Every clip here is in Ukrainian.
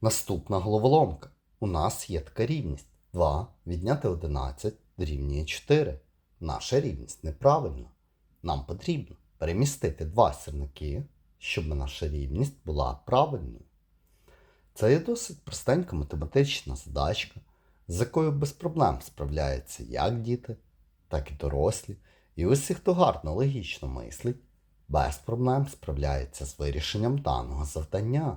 Наступна головоломка. У нас є така рівність. 2 відняти 11 дорівнює 4. Наша рівність неправильна. Нам потрібно перемістити два сірники, щоб наша рівність була правильною. Це є досить простенька математична задачка, з якою без проблем справляються як діти, так і дорослі. І усі, хто гарно логічно мислить, без проблем справляється з вирішенням даного завдання.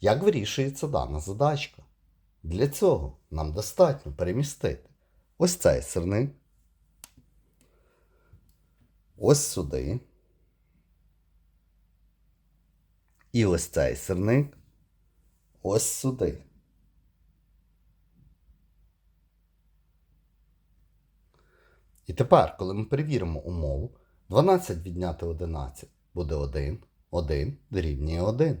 Як вирішується дана задачка? Для цього нам достатньо перемістити ось цей сирник, ось сюди. І ось цей сирник ось сюди. І тепер, коли ми перевіримо умову, 12 відняти 11 буде 1, 1 дорівнює 1.